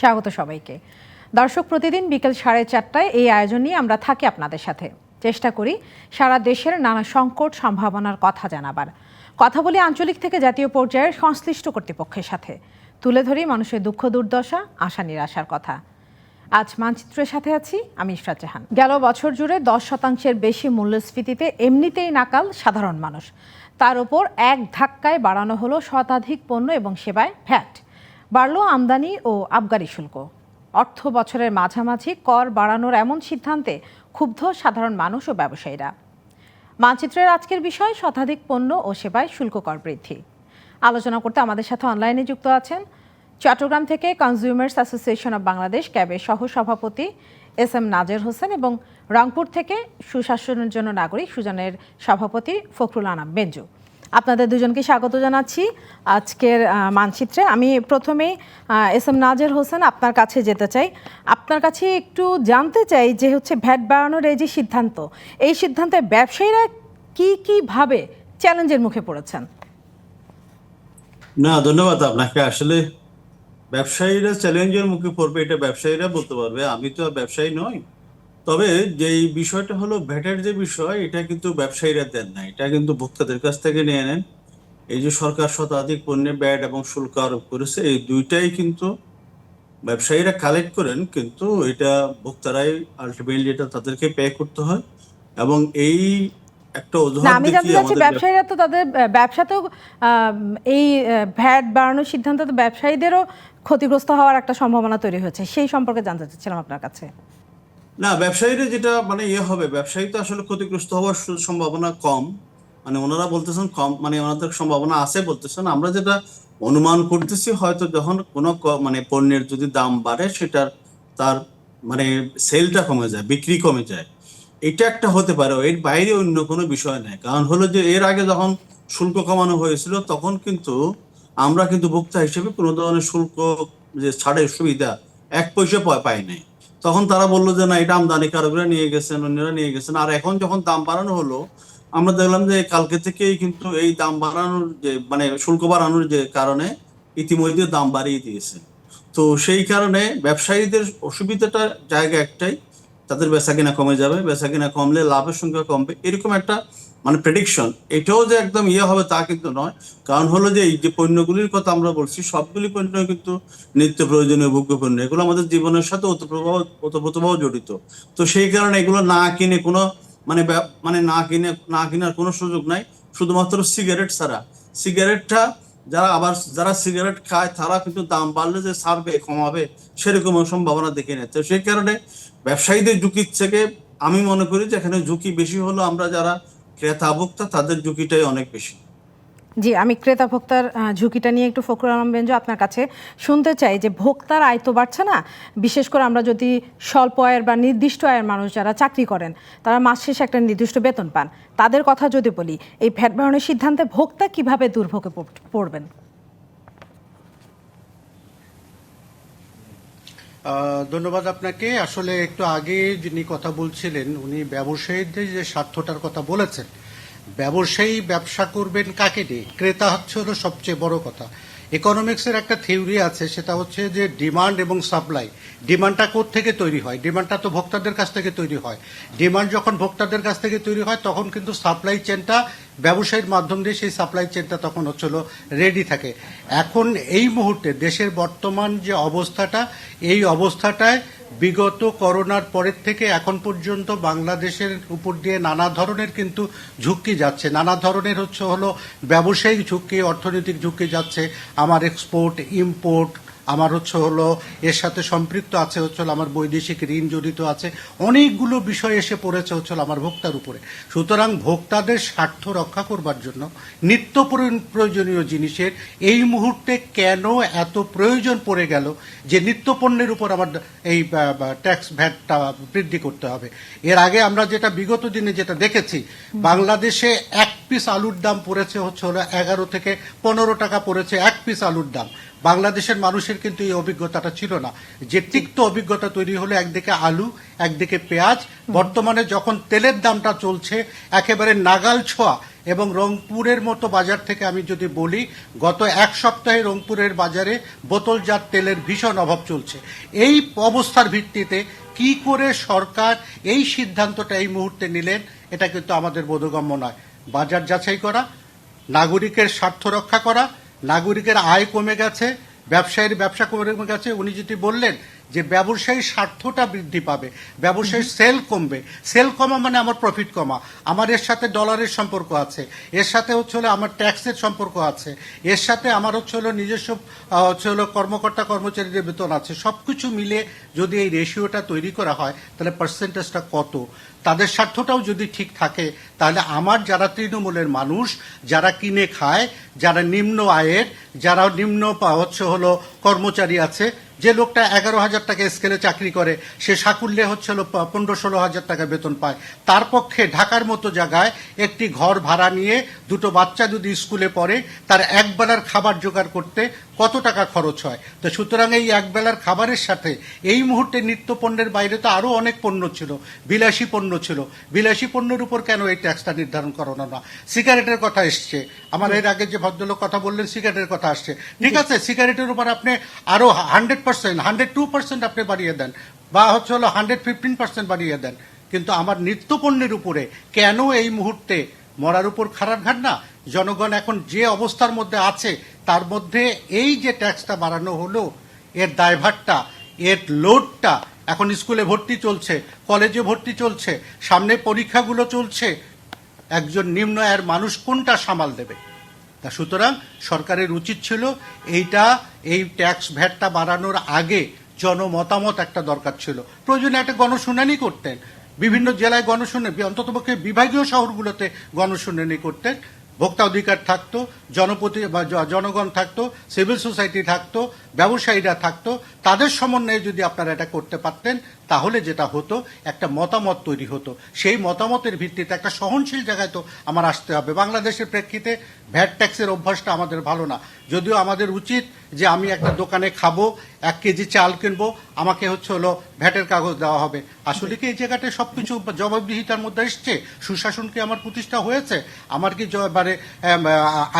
স্বাগত সবাইকে। দর্শক, প্রতিদিন বিকেল সাড়ে চারটায় এই আয়োজন নিয়ে আমরা থাকি আপনাদের সাথে। চেষ্টা করি সারা দেশের নানা সংকট সম্ভাবনার কথা জানাবার। কথা বলি আঞ্চলিক থেকে জাতীয় পর্যায়ের সংশ্লিষ্ট কর্তৃপক্ষের সাথে। তুলে ধরি মানুষের দুঃখ, দুর্দশা, আশা, নিরাশার কথা। আজ মানচিত্রের সাথে আছি আমি ইশরাত জাহান। গেল বছর জুড়ে দশ শতাংশের বেশি মূল্যস্ফীতিতে এমনিতেই নাকাল সাধারণ মানুষ। তার উপর এক ধাক্কায় বাড়ানো হলো শতাধিক পণ্য এবং সেবায় ভ্যাট। বাড়ল আমদানি ও আবগারি শুল্ক। অর্থ বছরের মাঝামাঝি কর বাড়ানোর এমন সিদ্ধান্তে ক্ষুব্ধ সাধারণ মানুষ ও ব্যবসায়ীরা। মানচিত্রের আজকের বিষয়, শতাধিক পণ্য ও সেবায় শুল্ক কর বৃদ্ধি। আলোচনা করতে আমাদের সাথে অনলাইনে যুক্ত আছেন চট্টগ্রাম থেকে কনজিউমার্স অ্যাসোসিয়েশন অব বাংলাদেশ ক্যাবের সহ সভাপতি এস এম নাজের হোসেন এবং রংপুর থেকে সুশাসনের জন্য নাগরিক সুজনের সভাপতি ফখরুল আনাম বেঞ্জু। আপনাদের দুজনকে স্বাগত জানাচ্ছি আজকের মানচিত্রে। আমি প্রথমেই এস এম নাজের হোসেন আপনার কাছে যেতে চাই। আপনার কাছে একটু জানতে চাই যে হচ্ছে ভ্যাট বাড়ানোর এই যে সিদ্ধান্ত, এই সিদ্ধান্তে ব্যবসায়ীরা কি কি ভাবে চ্যালেঞ্জের মুখে পড়েছেন? না, ধন্যবাদ আপনাকে। আসলে ব্যবসায়ীরা চ্যালেঞ্জের মুখে পড়বে, এটা ব্যবসায়ীরা বলতে পারবে। আমি তো ব্যবসায়ী নই। তবে যেই বিষয়টা হলো ভ্যাটের যে বিষয় এটা কিন্তু ব্যবসায়ীরা দেন না। এটা কিন্তু ভোক্তাদের কাছ থেকে নিয়ে নেন। এই যে সরকার শতাধিক পণ্যে ব্যাট এবং শুল্ক আরোপ করেছে এই দুইটাই কিন্তু ব্যবসায়ীরা কালেক্ট করেন কিন্তু এটা ভোক্তারাই আলটিমেটলি এটা তাদেরকে পে করতে হয়। এবং এই একটা আমি জানতে চাচ্ছি ব্যবসায়ীরা তো তাদের আহ, এই ভ্যাট বাড়ানোর সিদ্ধান্ত তো ব্যবসায়ীদেরও ক্ষতিগ্রস্ত হওয়ার একটা সম্ভাবনা তৈরি হয়েছে। সেই সম্পর্কে জানতে চাচ্ছিলাম আপনার কাছে। না, ব্যবসায়ীরা যেটা মানে ইয়ে হবে, ব্যবসায়ী তো আসলে ক্ষতিগ্রস্ত হওয়ার সম্ভাবনা কম। মানে ওনারা বলতেছেন কম মানে ওনাদের সম্ভাবনা আছে বলতেছেন। আমরা যেটা অনুমান করতেছি, হয়তো যখন কোনো মানে পণ্যের যদি দাম বাড়ে, সেটার তার মানে সেলটা কমে যায়, বিক্রি কমে যায়। এটা একটা হতে পারে, এর বাইরে অন্য কোনো বিষয় নেই। কারণ হলো যে, এর আগে যখন শুল্ক কমানো হয়েছিল, তখন কিন্তু আমরা কিন্তু ভোক্তা হিসেবে কোনো ধরনের শুল্ক যে ছাড়ের সুবিধা এক পয়সা পাই নাই। তখন তারা বলল যে, না, এটা আমদানিকারকরা নিয়ে গেছেন, অন্যরা নিয়ে গেছেন। আর এখন যখন দাম বাড়ানো হলো, আমরা দেখলাম যে কালকে থেকেই কিন্তু এই দাম বাড়ানোর যে মানে শুল্ক বাড়ানোর যে কারণে ইতিমধ্যে দাম বাড়িয়ে দিয়েছে। তো সেই কারণে ব্যবসায়ীদের অসুবিধাটা জায়গা একটাই, তাদের বেচা কিনা কমে যাবে বেচা কিনা কমলে লাভের সংখ্যা কমবে, এরকম একটা মানে প্রেডিকশন এটাও যে একদম ইয়ে হবে তা কিন্তু নয়। কারণ হলো যে এই যে পণ্যগুলির কথা আমরা বলছি, সবগুলি পণ্য কিন্তু নিত্য প্রয়োজনীয়, ভোগ্য পণ্য। এগুলো আমাদের জীবনের সাথে ওতপ্রোতভাব জড়িত। তো সেই কারণে এগুলো না কিনে কোনো মানে মানে না কিনে, না কেনার কোনো সুযোগ নাই। শুধুমাত্র সিগারেট ছাড়া। সিগারেটটা যারা আবার, যারা সিগারেট খায়, তারা কিন্তু দাম বাড়লে যে ছাড়বে, কমাবে, সেরকম সম্ভাবনা দেখে নেয়। তো সেই কারণে ব্যবসায়ীদের ঝুঁকির থেকে আমি মনে করি যে এখানে ঝুঁকি বেশি হলো আমরা যারা ক্রেতা ভোক্তা তাদের ঝুঁকিটাই অনেক বেশি। জি, আমি ক্রেতা ভোক্তার ঝুঁকিটা নিয়ে একটু ফখরুল আলম বেঞ্জু আপনার কাছে শুনতে চাই যে ভোক্তার আয় তো বাড়ছে না, বিশেষ করে আমরা যদি স্বল্প আয়ের বা নির্দিষ্ট আয়ের মানুষ যারা চাকরি করেন, তারা মাস শেষে একটা নির্দিষ্ট বেতন পান। তাদের কথা যদি বলি, এই ভ্যাট বাড়ানোর সিদ্ধান্তে ভোক্তা কীভাবে দুর্ভোগে পড়- পড়বেন? ধন্যবাদ আপনাকে। আসলে একটু আগে যিনি কথা বলছিলেন, উনি ব্যবসায়ীদের যে স্বার্থটার কথা বলেছেন, ব্যবসায়ী ব্যবসা করবেন কাকে নিয়ে? ক্রেতা হচ্ছে হলো সবচেয়ে বড় কথা। ইকোনমিক্সের একটা থিওরি আছে, সেটা হচ্ছে যে ডিমান্ড এবং সাপ্লাই ডিমান্ডটা থেকে তৈরি হয়? ডিমান্ডটা তো ভোক্তাদের কাছ থেকে তৈরি হয়। ডিমান্ড যখন ভোক্তাদের কাছ থেকে তৈরি হয়, তখন কিন্তু সাপ্লাই চেনটা ব্যবসায়ীর মাধ্যম দিয়ে সেই সাপ্লাই চেনটা তখন হচ্ছিল রেডি থাকে। এখন এই মুহূর্তে দেশের বর্তমান যে অবস্থাটা, এই অবস্থাটায় বিগত করোনার পরের থেকে এখন পর্যন্ত বাংলাদেশের উপর দিয়ে নানা ধরনের কিন্তু ঝুঁকি যাচ্ছে। নানা ধরনের হচ্ছে হলো ব্যবসায়িক ঝুঁকি, অর্থনৈতিক ঝুঁকি যাচ্ছে। আমার এক্সপোর্ট ইম্পোর্ট আমার হচ্ছে হলো, এর সাথে সম্পৃক্ত আছে হচ্ছে আমার বৈদেশিক ঋণ জড়িত আছে। অনেকগুলো বিষয় এসে পড়েছে হচ্ছে আমার ভোক্তার উপরে। সুতরাং ভোক্তাদের স্বার্থ রক্ষা করবার জন্য নিত্য প্রয়োজনীয় জিনিসের এই মুহূর্তে কেন এত প্রয়োজন পড়ে গেল যে নিত্য পণ্যের উপর আমার এই ট্যাক্স ভ্যাটটা বৃদ্ধি করতে হবে। এর আগে আমরা যেটা বিগত দিনে যেটা দেখেছি, বাংলাদেশে এক পিস আলুর দাম পড়েছে হচ্ছে হলো এগারো থেকে পনেরো টাকা পড়েছে এক পিস আলুর দাম। বাংলাদেশের মানুষের কিন্তু এই অভিজ্ঞতাটা ছিল না। যে তিক্ত অভিজ্ঞতা তৈরি হলো, একদিকে আলু, একদিকে পেঁয়াজ। বর্তমানে যখন তেলের দামটা চলছে, একেবারে নাগাল ছোঁয়া। এবং রংপুরের মতো বাজার থেকে আমি যদি বলি, গত এক সপ্তাহে রংপুরের বাজারে বোতলজাত তেলের ভীষণ অভাব চলছে। এই অবস্থার ভিত্তিতে কি করে সরকার এই সিদ্ধান্তটা এই মুহূর্তে নিলেন, এটা কিন্তু আমাদের বোধগম্য নয়। বাজার যাচাই করা, নাগরিকের স্বার্থ রক্ষা করা, নাগরিকের আয় কমে গেছে ব্যবসায়ীর ব্যবসা কর্মীর কাছে উনি যেটি বললেন যে ব্যবসায়ী স্বার্থটা বৃদ্ধি পাবে, ব্যবসায়ীর সেল কমবে। সেল কমা মানে আমার প্রফিট কমা। আমার এর সাথে ডলারের সম্পর্ক আছে। এর সাথে হচ্ছে হলো আমার ট্যাক্সের সম্পর্ক আছে। এর সাথে আমার হচ্ছে হলো নিজস্ব হচ্ছে হলো কর্মকর্তা, কর্মচারীদের বেতন আছে। সব কিছু মিলে যদি এই রেশিওটা তৈরি করা হয়, তাহলে পার্সেন্টেজটা কত? তাদের স্বার্থটাও যদি ঠিক থাকে, তাহলে আমার যারা তৃণমূলের মানুষ, যারা কিনে খায়, যারা নিম্ন আয়ের, যারা নিম্ন হচ্ছে হলো কর্মচারী আছে যে লোকটা এগারো হাজার টাকা স্কেলে চাকরি করে, সে সাকুল্যে হচ্ছে পনেরো ষোলো হাজার টাকা বেতন পায়। তার পক্ষে ঢাকার মতো জায়গায় একটি ঘর ভাড়া নিয়ে দুটো বাচ্চা যদি স্কুলে পড়ে, তার একবেলার খাবার জোগাড় করতে কত টাকা খরচ হয়? তো সুতরাং এই একবেলার খাবারের সাথে এই মুহূর্তে নিত্য পণ্যের বাইরে তো আরও অনেক পণ্য ছিল, বিলাসী পণ্য ছিল। বিলাসী পণ্যের উপর কেন এই ট্যাক্সটা নির্ধারণ করানো না? সিগারেটের কথা এসছে। আমার এর আগে যে ভদ্রলোক কথা বললেন, সিগারেটের কথা আসছে। ঠিক আছে, সিগারেটের উপর আপনি আরও hundred percent hundred two percent আপনি বাড়িয়ে দেন, বা হচ্ছে হলো হান্ড্রেড ফিফটিন পার্সেন্ট বাড়িয়ে দেন। কিন্তু আমার নিত্য পণ্যের উপরে কেন এই মুহূর্তে মরার উপর খারাপ ঘাট না? জনগণ এখন যে অবস্থার মধ্যে আছে, তার মধ্যে এই যে ট্যাক্সটা বাড়ানো হলো, এর দায়ভারটা, এর লোডটা এখন স্কুলে ভর্তি চলছে, কলেজে ভর্তি চলছে, সামনে পরীক্ষাগুলো চলছে। একজন নিম্ন আয়ের মানুষ কোনটা সামাল দেবে? তা সুতরাং সরকারের উচিত ছিল এইটা এই ট্যাক্স ভ্যাটটা বাড়ানোর আগে জনমতামত একটা দরকার ছিল। প্রয়োজনে একটা গণশুনানি করতেন। বিভিন্ন জেলায় গণশুনানি, অন্ততপক্ষে বিভাগীয় শহরগুলোতে গণশুনানি করতেন। ভোক্তা অধিকার থাকতো জনপ্রতি বা জনগণ থাকতো, সিভিল সোসাইটি থাকতো, ব্যবসায়ীরা থাকতো। তাদের সমন্বয়ে যদি আপনারা এটা করতে পারতেন তাহলে যেটা হতো, একটা মতামত তৈরি হতো। সেই মতামতের ভিত্তিতে একটা সহনশীল জায়গায় তো আমার আসতে হবে। বাংলাদেশের প্রেক্ষিতে ভ্যাট ট্যাক্সের অভ্যাসটা আমাদের ভালো না। যদিও আমাদের উচিত যে আমি একটা দোকানে খাব, এক কেজি চাল কিনবো, আমাকে হচ্ছে হলো ভ্যাটের কাগজ দেওয়া হবে। আসলে কি এই জায়গাটায় সবকিছু জবাবদিহিতার মধ্যে এসছে? সুশাসন কি আমার প্রতিষ্ঠা হয়েছে? আমার কি মানে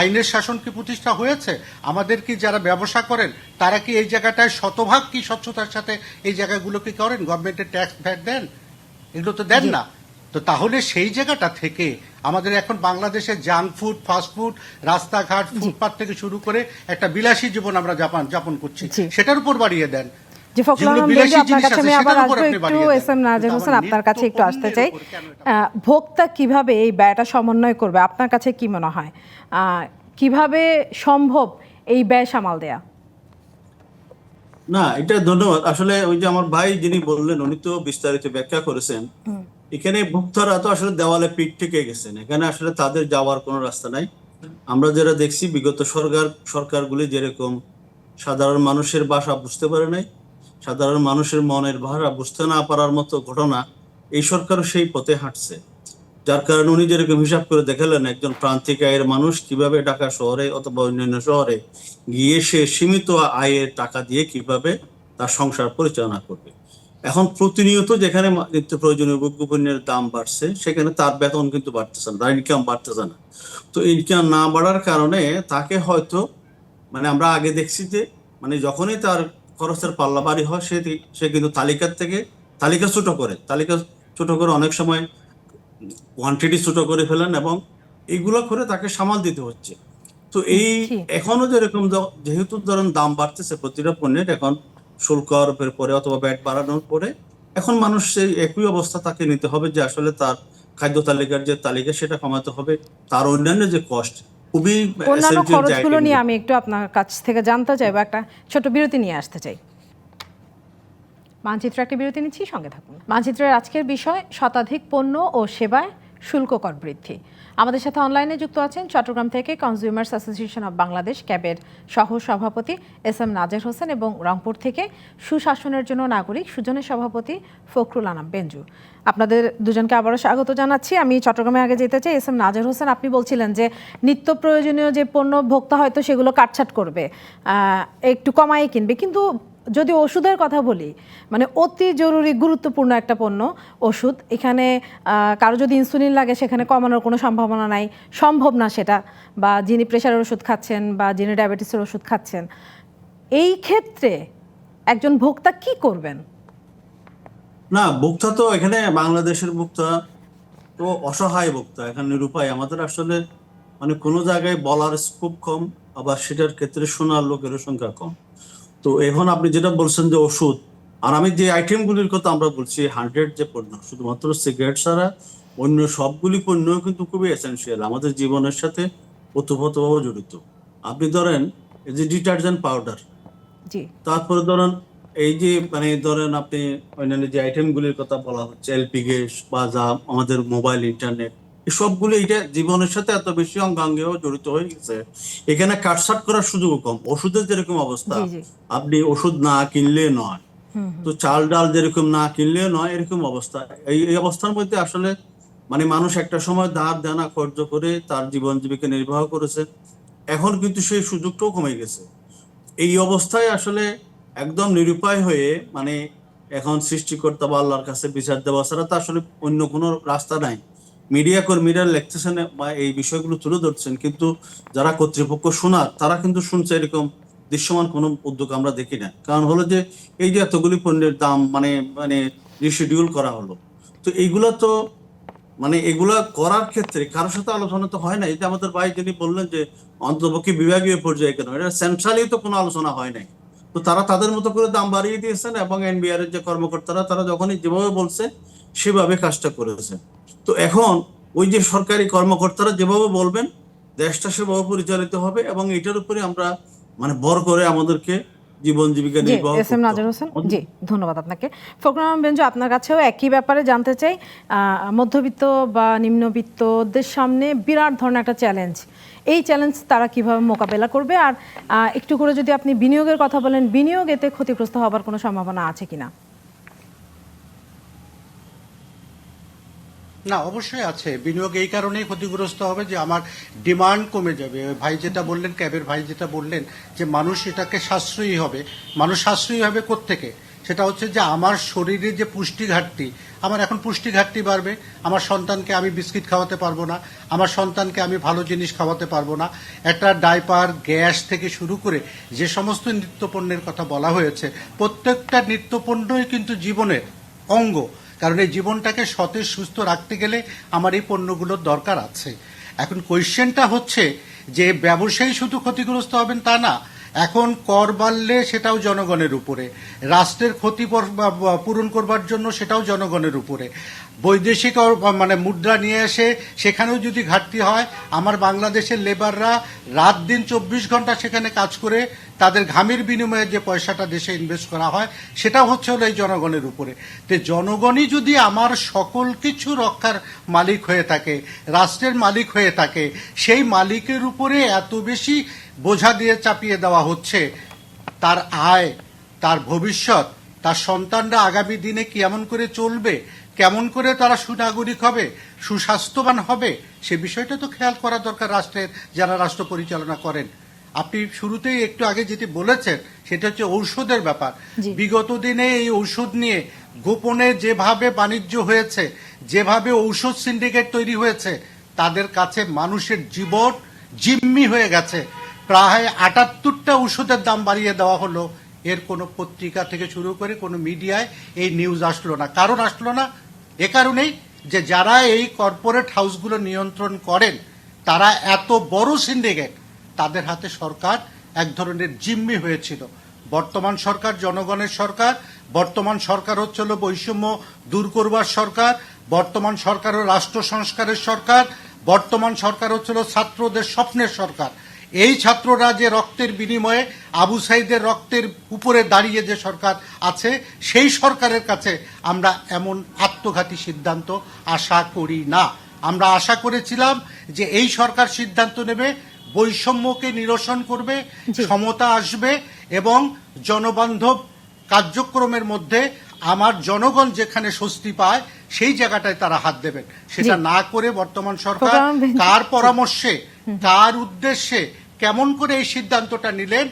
আইনের শাসন কি প্রতিষ্ঠা হয়েছে? আমাদের কি যারা ব্যবসা করেন, তারা কি এই জায়গাটায় শতভাগ কি স্বচ্ছতার সাথে এই জায়গাগুলো কি করেন? গভর্নমেন্টের ট্যাক্স ভ্যাট দেন এগুলো তো দেন না। তো তাহলে সেই জায়গাটা থেকে আমাদের এখন বাংলাদেশে জাঙ্ক ফুড ফাস্ট ফুড রাস্তাঘাট ফুটপাত থেকে শুরু করে একটা বিলাসী জীবন আমরা যাপন যাপন করছি। সেটার উপর বাড়িয়ে দেন। আপনার কাছে আমি আবার আসব একটু এস এম নাজের হোসেন আপনার কাছে একটু আসতে চাই। ভোক্তা কীভাবে এই ব্যয়টা সমন্বয় করবে? আপনার কাছে কি মনে হয়? আহ, কীভাবে সম্ভব এই ব্যয় সামাল দেয়া? না এটা ধন্যবাদ। আসলে ওই যে আমার ভাই যিনি বললেন উনি তো বিস্তারিত ব্যাখ্যা করেছেন। এখানে ভোক্তারা তো আসলে দেওয়ালে পিঠ থেকে গেছেন। এখানে আসলে তাদের যাওয়ার কোনো রাস্তা নাই। আমরা যেটা দেখছি বিগত সরকার সরকারগুলি যেরকম সাধারণ মানুষের বাসা বুঝতে পারে নাই সাধারণ মানুষের মনের ভাষা বুঝতে না পারার মতো ঘটনা এই সরকারও সেই পথে হাঁটছে। যার কারণে উনি যেরকম হিসাব করে দেখালেন, একজন প্রান্তিক আয়ের মানুষ কীভাবে ঢাকা শহরে অথবা অন্যান্য শহরে গিয়ে সে সীমিত আয়ের টাকা দিয়ে কীভাবে তার সংসার পরিচালনা করবে। এখন প্রতিনিয়ত যেখানে নিত্য প্রয়োজনীয় ভোগ্য পণ্যের দাম বাড়ছে, সেখানে তার বেতন কিন্তু বাড়তেছে না, তার ইনকাম বাড়তেছে না। তো ইনকাম না বাড়ার কারণে তাকে হয়তো মানে আমরা আগে দেখছি যে মানে যখনই তার খরচের পাল্লা বাড়ি হয়, সে সে কিন্তু তালিকার থেকে, তালিকা ছোট করে, তালিকা ছোট করে অনেক সময় কোয়ান্টিটি ছোট করে ফেলেন এবং এইগুলো করে তাকে সামাল দিতে হচ্ছে। তো এই। এখনও যেরকম যেহেতু ধরেন দাম বাড়তেছে প্রতিটা পণ্যের এখন শুল্ক আরোপের পরে অথবা ব্যাট বাড়ানোর পরে এখন মানুষ সেই একই অবস্থা তাকে নিতে হবে যে আসলে তার খাদ্য তালিকার যে তালিকা সেটা কমাতে হবে তার অন্যান্য যে কষ্ট খুবই অন্যান্য খরচগুলো নিয়ে আমি একটু আপনার কাছ থেকে জানতে চাইব একটা ছোট বিরতি নিয়ে আসতে চাই। মানচিত্র একটা বিরতি নিচ্ছি, সঙ্গে থাকুন। মানচিত্রের আজকের বিষয়, শতাধিক পণ্য ও সেবায় শুল্ক কর বৃদ্ধি। আমাদের সাথে অনলাইনে যুক্ত আছেন চট্টগ্রাম থেকে কনজিউমার্স অ্যাসোসিয়েশন অব বাংলাদেশ ক্যাবের সহ সভাপতি এস এম নাজের হোসেন এবং রংপুর থেকে সুশাসনের জন্য নাগরিক সুজনের সভাপতি ফখরুল আনাম বেঞ্জু। আপনাদের দুজনকে আবারও স্বাগত জানাচ্ছি। আমি চট্টগ্রামে আগে যেতে চাই, এস এম নাজের হোসেন, আপনি বলছিলেন যে নিত্য প্রয়োজনীয় যে পণ্য ভোক্তা হয়তো সেগুলো কাটছাট করবে। একটু কমাই কিনবে, কিন্তু যদি ওষুধের কথা বলি মানে অতি জরুরি, গুরুত্বপূর্ণ একটা পণ্য, ওষুধ। এখানে কারও যদি ইনসুলিন লাগে, সেখানে কমানোর কোনো সম্ভাবনা নাই। সম্ভব না সেটা। বা যিনি প্রেশারের ওষুধ খাচ্ছেন বা যিনি ডায়াবেটিসের ওষুধ খাচ্ছেন। এই ক্ষেত্রে একজন ভোক্তা কি করবেন? না, ভোক্তা তো এখানে বাংলাদেশের ভোক্তা তো অসহায় ভোক্তা। এখানে নিরুপায়। আমাদের আসলে মানে কোনো জায়গায় বলার স্কোপ কম, আবার সেটার ক্ষেত্রে শোনার লোকের সংখ্যা কম। তো এখন আপনি যেটা বলছেন যে ওষুধ আর আমি যে আইটেমগুলির কথা আমরা বলছি হান্ড্রেড যে পণ্য শুধুমাত্র সিগারেট ছাড়া অন্য সবগুলি পণ্য কিন্তু খুবই এসেন্সিয়াল আমাদের জীবনের সাথে ওতপ্রোতভাবে জড়িত। আপনি ধরেন এই যে ডিটারজেন্ট পাউডার তারপরে ধরেন এই যে মানে ধরেন আপনি অন্যান্য যে আইটেমগুলির কথা বলা হচ্ছে এলপি গ্যাস বা যা আমাদের মোবাইল ইন্টারনেট সবগুলো এটা জীবনের সাথে এত বেশি অঙ্গাঙ্গেও জড়িত হয়ে গেছে। এখানে কাটসাট করার সুযোগ কম। ওষুধের যেরকম অবস্থা আপনি ওষুধ না কিনলে নয়। তো চাল ডাল যেরকম না কিনলে নয় এরকম অবস্থা। এই অবস্থার মধ্যে আসলে মানে মানুষ একটা সময় দাঁড় দানা খরচ করে তার জীবন জীবিকা নির্বাহ করেছে। এখন কিন্তু সেই সুযোগটাও কমে গেছে। এই অবস্থায় আসলে একদম নিরুপায় হয়ে মানে এখন সৃষ্টিকর্তা বা আল্লাহর কাছে বিচার দেওয়া ছাড়া তো আসলে অন্য কোনো রাস্তা নাই। মিডিয়া কর্মীরা লিখতেছেন বা এই বিষয়গুলো তুলে ধরছেন, কিন্তু যারা কর্তৃপক্ষ শোনার, তারা কিন্তু শুনছে এরকম দৃশ্যমান কোনো উদ্যোগ আমরা দেখি না। কারণ হলো যে, এই যে এতগুলি পণ্যের দাম মানে মানে রিশিডিউল করা হলো, তো এইগুলা তো মানে এগুলা করার ক্ষেত্রে কারোর সাথে আলোচনা তো হয় না। এই যে আমাদের ভাই যিনি বললেন যে অন্তপক্ষে বিভাগীয় পর্যায়ে কেন, এটা সেন্ট্রালি তো কোনো আলোচনা হয় নাই। তো তারা তাদের মতো করে দাম বাড়িয়ে দিয়েছেন এবং এনবিআর এর যে কর্মকর্তারা, তারা যখনই যেভাবে বলছে, সেভাবে কাজটা করেছে। তো এখন ওই যে সরকারি কর্মকর্তারা যেভাবে বলবেন দেশটা সেভাবে পরিচালিত হবে এবং এটার উপরে আমরা মানে ভর করে আমাদেরকে জীবন জীবিকা নির্বাহ এস এম নাজির হোসেন জি ধন্যবাদ আপনাকে। বেঞ্জু আপনার কাছেও একই ব্যাপারে জানতে চাই। আহ, মধ্যবিত্ত বা নিম্নবিত্তদের সামনে বিরাট ধরনের একটা চ্যালেঞ্জ এই চ্যালেঞ্জ তারা কীভাবে মোকাবেলা করবে? আর একটু করে যদি আপনি বিনিয়োগের কথা বলেন বিনিয়োগ এতে ক্ষতিগ্রস্ত হবার কোনো সম্ভাবনা আছে কিনা? না, অবশ্যই আছে। বিনিয়োগ এই কারণেই ক্ষতিগ্রস্ত হবে যে আমার ডিমান্ড কমে যাবে। ভাই যেটা বললেন, ক্যাবের ভাই যেটা বললেন, যে মানুষ এটাকে সাশ্রয়ী হবে। মানুষ সাশ্রয়ী হবে কোত্থেকে? সেটা হচ্ছে যে আমার শরীরে যে পুষ্টি ঘাটতি, আমার এখন পুষ্টি ঘাটতি বাড়বে। আমার সন্তানকে আমি বিস্কিট খাওয়াতে পারব না। আমার সন্তানকে আমি ভালো জিনিস খাওয়াতে পারব না। একটা ডাইপার, গ্যাস থেকে শুরু করে যে সমস্ত নিত্যপণ্যের কথা বলা হয়েছে, প্রত্যেকটা নিত্যপণ্যই কিন্তু জীবনের অঙ্গ। কারণ এই জীবনটাকে সতেজ, সুস্থ রাখতে গেলে আমার এই পণ্যগুলোর দরকার আছে। এখন কোয়েশ্চেনটা হচ্ছে যে ব্যবসায়ী শুধু ক্ষতিগ্রস্ত হবেন তা না, এখন কর বাড়লে সেটাও জনগণের উপরে। রাষ্ট্রের ক্ষতি পূরণ করবার জন্য সেটাও জনগণের উপরে। বৈদেশিক মানে মুদ্রা নিয়ে এসে সেখানেও যদি ঘাটতি হয়, আমার বাংলাদেশের লেবাররা রাত দিন চব্বিশ ঘণ্টা সেখানে কাজ করে তাদের ঘামের বিনিময়ে যে পয়সাটা দেশে ইনভেস্ট করা হয় সেটা হচ্ছে হলো এই জনগণের উপরে। তো জনগণই যদি আমার সকল কিছু রক্ষার মালিক হয়ে থাকে, রাষ্ট্রের মালিক হয়ে থাকে, সেই মালিকের উপরে এত বেশি বোঝা দিয়ে চাপিয়ে দেওয়া হচ্ছে, তার আয়, তার ভবিষ্যৎ, তার সন্তানরা আগামী দিনে কেমন করে চলবে, কেমন করে তারা সুনাগরিক হবে, সুস্বাস্থ্যবান হবে, সে বিষয়টা তো খেয়াল করা দরকার রাষ্ট্রের, যারা রাষ্ট্র পরিচালনা করেন। আপনি শুরুতেই একটু আগে যেটি বলেছেন সেটা হচ্ছে ঔষধের ব্যাপার। বিগত দিনে এই ঔষধ নিয়ে গোপনে যেভাবে বাণিজ্য হয়েছে যেভাবে ঔষধ সিন্ডিকেট তৈরি হয়েছে তাদের কাছে মানুষের জীবন জিম্মি হয়ে গেছে। প্রায় আটাত্তরটা ঔষধের দাম বাড়িয়ে দেওয়া হলো। এর কোনো পত্রিকা থেকে শুরু করে কোনো মিডিয়ায় এই নিউজ আসলো না। কারণ আসলো না এ কারণেই যে যারা এই কর্পোরেট হাউসগুলো নিয়ন্ত্রণ করেন তারা এত বড় সিন্ডিকেট তাদের হাতে সরকার এক ধরনের জিম্মি হয়েছিল। বর্তমান সরকার জনগণের সরকার, বর্তমান সরকার হচ্ছে বৈষম্য দূর করবার সরকার, বর্তমান সরকার হলো রাষ্ট্র সংস্কারের সরকার, বর্তমান সরকার হচ্ছিল ছাত্রদের স্বপ্নের সরকার। এই ছাত্ররা যে রক্তের বিনিময়ে আবু সাইদের রক্তের উপরে দাঁড়িয়ে যে সরকার আছে, সেই সরকারের কাছে আমরা এমন আত্মঘাতী সিদ্ধান্ত আশা করি না। আমরা আশা করেছিলাম যে এই সরকার সিদ্ধান্ত নেবে বৈষম্যকে নিরসন করবে সমতা আসবে এবং জনবান্ধব কার্যক্রমের মধ্যে আমার জনগণ যেখানে স্বস্তি পায় সেই জায়গাটায় তারা হাত দেবেন। সেটা না করে বর্তমান সরকার কার পরামর্শে কার উদ্দেশ্যে কেমন করে এই সিদ্ধান্তটা নিলেন?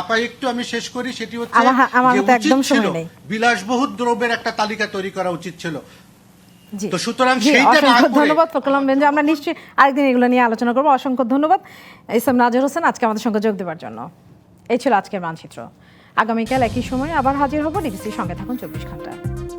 আপা একটু আমি শেষ করি সেটি হচ্ছে। বিলাসবহুল দ্রব্যের একটা তালিকা তৈরি করা উচিত ছিল। তো সুতরাং সেইটা না করে- ধন্যবাদ ফকলাম বেঞ্জু আমরা নিশ্চয়ই আরেকদিন এগুলো নিয়ে আলোচনা করব। অসংখ্য ধন্যবাদ। ইসলাম নাজির হোসেন আজকে আমাদের সঙ্গে যোগ দেওয়ার জন্য। এই ছিল আজকের মানচিত্র। আগামীকাল একই সময়ে আবার হাজির হব। ডিবিসির সঙ্গে থাকুন চব্বিশ ঘণ্টা।